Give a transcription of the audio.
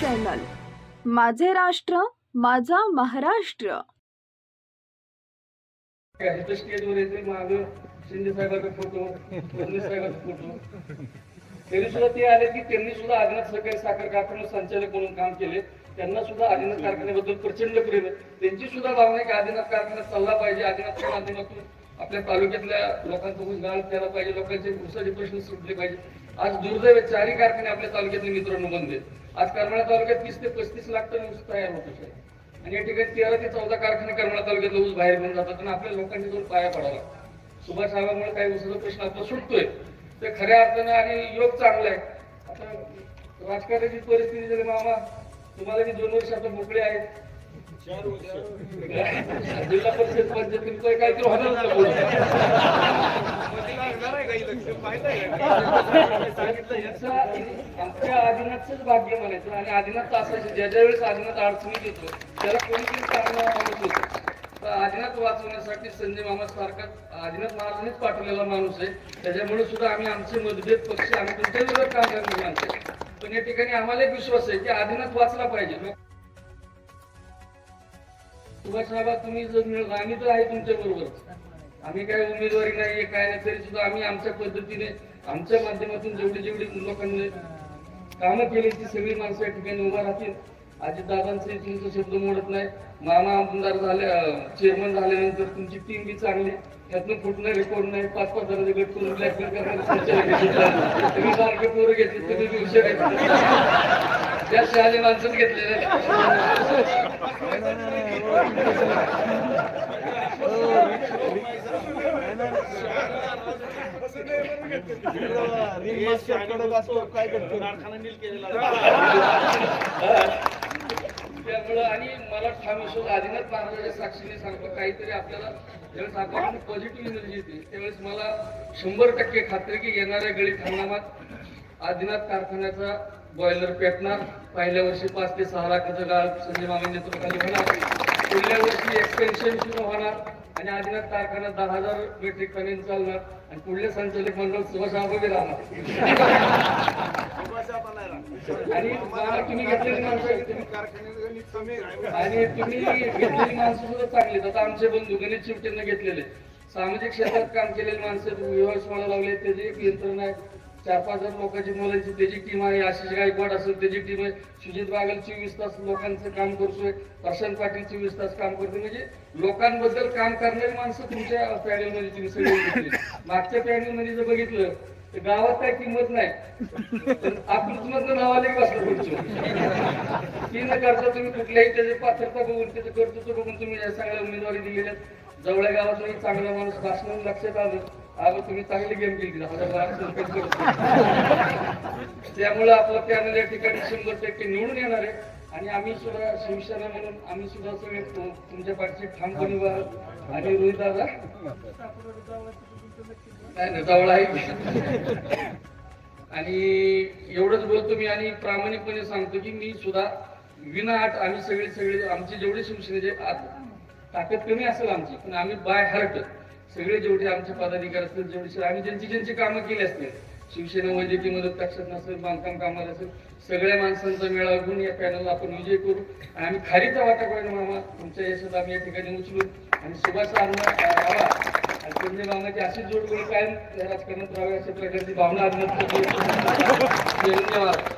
Channel. माझे राष्ट्र माझा महाराष्ट्र. स्टेजवर येते माग शिंदे साहेबांचा फोटो फडणवीस साहेबांचा फोटो. तरी सुद्धा ते आले की त्यांनी सुद्धा आदिनाथ सहकारी साखर कारखाना संचालक म्हणून काम केले. त्यांना सुद्धा आदिनाथ कारखान्याबद्दल प्रचंड प्रेम आहे. त्यांची सुद्धा भावना आहे की आदिनाथ कारखाना चालला पाहिजे. आदिनाथच्या माध्यमातून आपल्या तालुक्यातल्या लोकांचा गाळ केला पाहिजे. लोकांचे ऊसाचे प्रश्न सुटले पाहिजे. आज दुर्दैव आहे, चारही कारखाने आपल्या तालुक्यातले मित्रांनो बंद आहेत. आज करमाळा तालुक्यात तीस ते पस्तीस लाख टन ऊस तयार होतो साहेब. आणि या ठिकाणी तेरा ते चौदा कारखाने करमाळा तालुक्यातला ऊस बाहेर घेऊन जातात आणि आपल्या लोकांनी दोन पाया पडावा सुभाष साहेबांमुळे काही ऊसाचा प्रश्न आपला सुटतोय. ते खऱ्या अर्थानं आणि योग चांगला आहे. आता राजकारणाची परिस्थिती झाली मामा. तुम्हाला मी दोन वर्ष आता मोकळे आहेत. जिल्हा परिषद पंचायत काहीतरी होणार ना बोलून. आमच्या आदिनाथच भाग्य म्हणायचं आणि आदिनाथ असायचं ज्या ज्या वेळेस आदिनाथ अडचणीत येतो त्याला कोणीतरी कारण माणूस होतं आदिनाथ वाचवण्यासाठी संजय मामा सारखा आदिनाथ महाराजांनीच पाठवलेला माणूस आहे. त्याच्यामुळे सुद्धा आम्ही आमचे मतभेद पक्ष आम्ही तुमच्या विरोधात काम करणारे माणसं पण या ठिकाणी आम्हाला एक विश्वास आहे की आदिनाथ वाचला पाहिजे. सुभाष तुम्ही जर मिळत आम्ही तर आहे तुमच्या बरोबर आम्ही काय उमेदवारी नाहीये काय नाही तरी सुद्धा आम्ही आमच्या पद्धतीने आमच्या माध्यमातून जेवढी जेवढी लोकांनी कामं केली ती सगळी माणसं या ठिकाणी उभा राहतील. आजी दादांचे तुमचं शब्द मोडत नाही. मामा आमदार झाले चेअरमन झाल्यानंतर तुमची टीम बी चांगली. त्यातनं कुठलं रेकॉर्ड नाही. पाच पाच जणांचे गट करून ब्लॅकमेल तुम्ही सारखे पोरं घेतले तुम्ही बी हुशार आहेत. त्या शहाने माणसंच घेतलेले त्यामुळं आणि मला ठाम विश्वास आदिनाथ महाराजांच्या साक्षीने सांगतो काहीतरी आपल्याला ज्यावेळेस आपण पॉझिटिव्ह एनर्जी येते त्यावेळेस मला शंभर टक्के खात्री की येणाऱ्या गळीत हंगामात आदिनाथ कारखान्याचा बॉयलर पेटणार. पहिल्या वर्षी पाच ते सहा लाखाचं गाळ संजय मामा नेतृत्वाखाली होणार पुढल्या वर्षी एक्सटेन्शन सुरू होणार. आणि आदिनाथ कारखाना दहा हजार मेट्रिक टन चालणार. आणि पुढले संचालक मंडळ सुभाष राहणार. आणि तुम्ही घेतलेली माणसं आणि तुम्ही घेतलेली माणसं सुद्धा चांगली आता आमचे बंधू गणेश शिवटेंना घेतलेले सामाजिक क्षेत्रात काम केलेले माणसं विवाह मला लावले त्याची एक यंत्रणा आहे. चार पाच हजार लोकांची मुलांची त्याची टीम आहे आशिष गायकवाड असेल त्याची टीम आहे. सुजित बागल चोवीस तास लोकांचं काम करतोय. प्रशांत पाटील चोवीस तास काम करतोय. म्हणजे लोकांबद्दल काम करणारी माणसं तुमच्या पॅनलमध्ये तुम्ही सगळी घेतली मागच्या पॅनलमध्ये जर बघितलं तर गावात काय किंमत नाही. आकृतीमधलं नावाला बसलं ती न करता तुम्ही कुठल्याही त्याचे पात्रता बघून त्याचं कर्तृत्व बघून तुम्ही सगळ्या उमेदवारी दिलेल्या जवळ्या गावातला चांगला माणूस भाषण लक्षात आलं. अगं तुम्ही चांगली गेम केली बारा त्यामुळे आपलं पॅनल या ठिकाणी शंभर टक्के निवडून येणार आहे. आणि आम्ही सुद्धा शिवसेना म्हणून आम्ही सुद्धा सगळे तुमच्या पाठचे ठामपणे उभा आणि रोहित दादा? नाही नाही जवळ आहे. आणि एवढंच बोलतो मी आणि प्रामाणिकपणे सांगतो की मी सुद्धा विनाट आम्ही सगळे सगळे आमचे जेवढे शिवसेनेचे आत- ताकद कमी असेल आमची पण आम्ही बाय हार्ट सगळे जेवढे आमचे पदाधिकारी असतील जेवढे आम्ही ज्यांची ज्यांची कामं केली असतील शिवसेना वैद्यकीय मदत कक्षात नसेल बांधकाम कामाला असेल सगळ्या माणसांचा मेळावा घेऊन या पॅनलला आपण विजय करू. आणि आम्ही खारीचा वाटा मामा तुमच्या यशात आम्ही या ठिकाणी उचलू. आणि सुभाष आणि संजय मामाची अशी जोडगोळी कायम राजकारणात राहावी अशा प्रकारची भावना धन्यवाद.